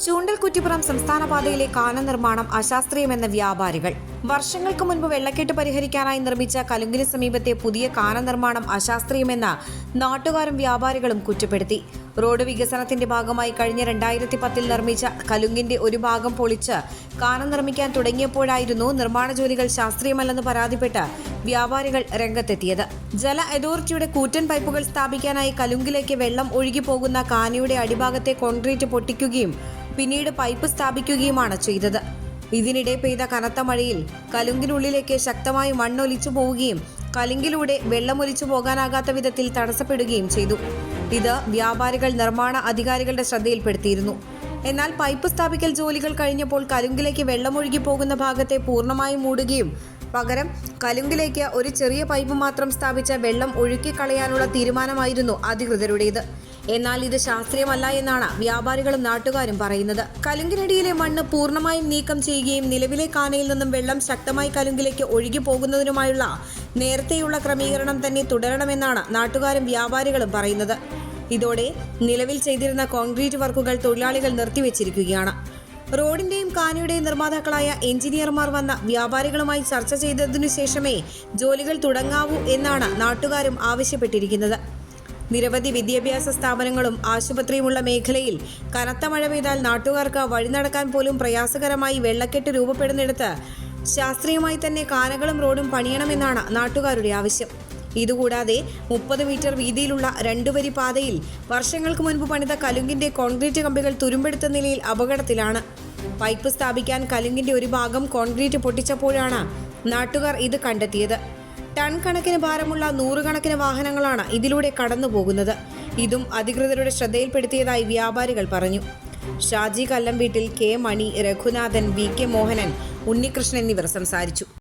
ചൂണ്ടൽ കുറ്റിപ്പുറം സംസ്ഥാന പാതയിലെ നിർമ്മാണം അശാസ്ത്രീയമെന്ന വ്യാപാരികൾ വർഷങ്ങൾക്ക് മുൻപ് വെള്ളക്കെട്ട് പരിഹരിക്കാനായി നിർമ്മിച്ച കലുങ്കിന് സമീപത്തെ പുതിയ കാന നിർമ്മാണം അശാസ്ത്രീയമെന്ന് നാട്ടുകാരും വ്യാപാരികളും കുറ്റപ്പെടുത്തി. റോഡ് വികസനത്തിന്റെ ഭാഗമായി കഴിഞ്ഞ രണ്ടായിരത്തി പത്തിൽ നിർമ്മിച്ച കലുങ്കിന്റെ ഒരു ഭാഗം പൊളിച്ച് കാന നിർമ്മിക്കാൻ തുടങ്ങിയപ്പോഴായിരുന്നു നിർമ്മാണ ജോലികൾ ശാസ്ത്രീയമല്ലെന്ന് പരാതിപ്പെട്ട് വ്യാപാരികൾ രംഗത്തെത്തിയത്. ജല അതോറിറ്റിയുടെ കൂറ്റൻ പൈപ്പുകൾ സ്ഥാപിക്കാനായി കലുങ്കിലേക്ക് വെള്ളം ഒഴുകി പോകുന്ന കാനയുടെ അടിഭാഗത്തെ കോൺക്രീറ്റ് പൊട്ടിക്കുകയും പിന്നീട് പൈപ്പ് സ്ഥാപിക്കുകയുമാണ് ചെയ്തത്. ഇതിനിടെ പെയ്ത കനത്ത മഴയിൽ കലുങ്കിനുള്ളിലേക്ക് ശക്തമായി മണ്ണൊലിച്ചു പോവുകയും കലുങ്കിലൂടെ വെള്ളമൊലിച്ചു പോകാനാകാത്ത വിധത്തിൽ തടസ്സപ്പെടുകയും ചെയ്തു. ഇത് വ്യാപാരികൾ നിർമ്മാണ അധികാരികളുടെ ശ്രദ്ധയിൽപ്പെടുത്തിയിരുന്നു. എന്നാൽ പൈപ്പ് സ്ഥാപിക്കൽ ജോലികൾ കഴിഞ്ഞപ്പോൾ കലുങ്കിലേക്ക് വെള്ളമൊഴുകി പോകുന്ന ഭാഗത്തെ പൂർണമായും മൂടുകയും പകരം കലുങ്കിലേക്ക് ഒരു ചെറിയ പൈപ്പ് മാത്രം സ്ഥാപിച്ച വെള്ളം ഒഴുക്കിക്കളയാനുള്ള തീരുമാനമായിരുന്നു അധികൃതരുടേത്. എന്നാൽ ഇത് ശാസ്ത്രീയമല്ല എന്നാണ് വ്യാപാരികളും നാട്ടുകാരും പറയുന്നത്. കലുങ്കിനടിയിലെ മണ്ണ് പൂർണമായും നീക്കം ചെയ്യുകയും നിലവിലെ കാനയിൽ നിന്നും വെള്ളം ശക്തമായി കലുങ്കിലേക്ക് ഒഴുകി പോകുന്നതിനുമായുള്ള നേരത്തെയുള്ള ക്രമീകരണം തന്നെ തുടരണമെന്നാണ് നാട്ടുകാരും വ്യാപാരികളും പറയുന്നത്. ഇതോടെ നിലവിൽ ചെയ്തിരുന്ന കോൺക്രീറ്റ് വർക്കുകൾ തൊഴിലാളികൾ നിർത്തിവെച്ചിരിക്കുകയാണ്. റോഡിന്റെയും കാനയുടെയും നിർമ്മാതാക്കളായ എഞ്ചിനീയർമാർ വന്ന വ്യാപാരികളുമായി ചർച്ച ചെയ്തതിനു ശേഷമേ ജോലികൾ തുടങ്ങാവൂ എന്നാണ് നാട്ടുകാരും ആവശ്യപ്പെട്ടിരിക്കുന്നത്. നിരവധി വിദ്യാഭ്യാസ സ്ഥാപനങ്ങളും ആശുപത്രിയുമുള്ള മേഖലയിൽ കനത്ത മഴ പെയ്താൽ നാട്ടുകാർക്ക് വഴി നടക്കാൻ പോലും പ്രയാസകരമായി വെള്ളക്കെട്ട് രൂപപ്പെടുന്നിടത്ത് ശാസ്ത്രീയമായി തന്നെ കാനകളും റോഡും പണിയണമെന്നാണ് നാട്ടുകാരുടെ ആവശ്യം. ഇതുകൂടാതെ മുപ്പത് മീറ്റർ വീതിയിലുള്ള രണ്ടുവരി പാതയിൽ വർഷങ്ങൾക്ക് മുൻപ് പണിത കലുങ്കിന്റെ കോൺക്രീറ്റ് കമ്പികൾ തുരുമ്പെടുത്ത നിലയിൽ അപകടത്തിലാണ്. പൈപ്പ് സ്ഥാപിക്കാൻ കലുങ്കിന്റെ ഒരു ഭാഗം കോൺക്രീറ്റ് പൊട്ടിച്ചപ്പോഴാണ് നാട്ടുകാർ ഇത് കണ്ടെത്തിയത്. ടൺ കണക്കിന് ഭാരമുള്ള നൂറുകണക്കിന് വാഹനങ്ങളാണ് ഇതിലൂടെ കടന്നു പോകുന്നത് ഇതും അധികൃതരുടെ ശ്രദ്ധയിൽപ്പെടുത്തിയതായി വ്യാപാരികൾ പറഞ്ഞു. Shaji Kallamveettil K Mani Raghunathan V K Mohanan Unnikrishnan എന്നിവർ സംസാരിച്ചു.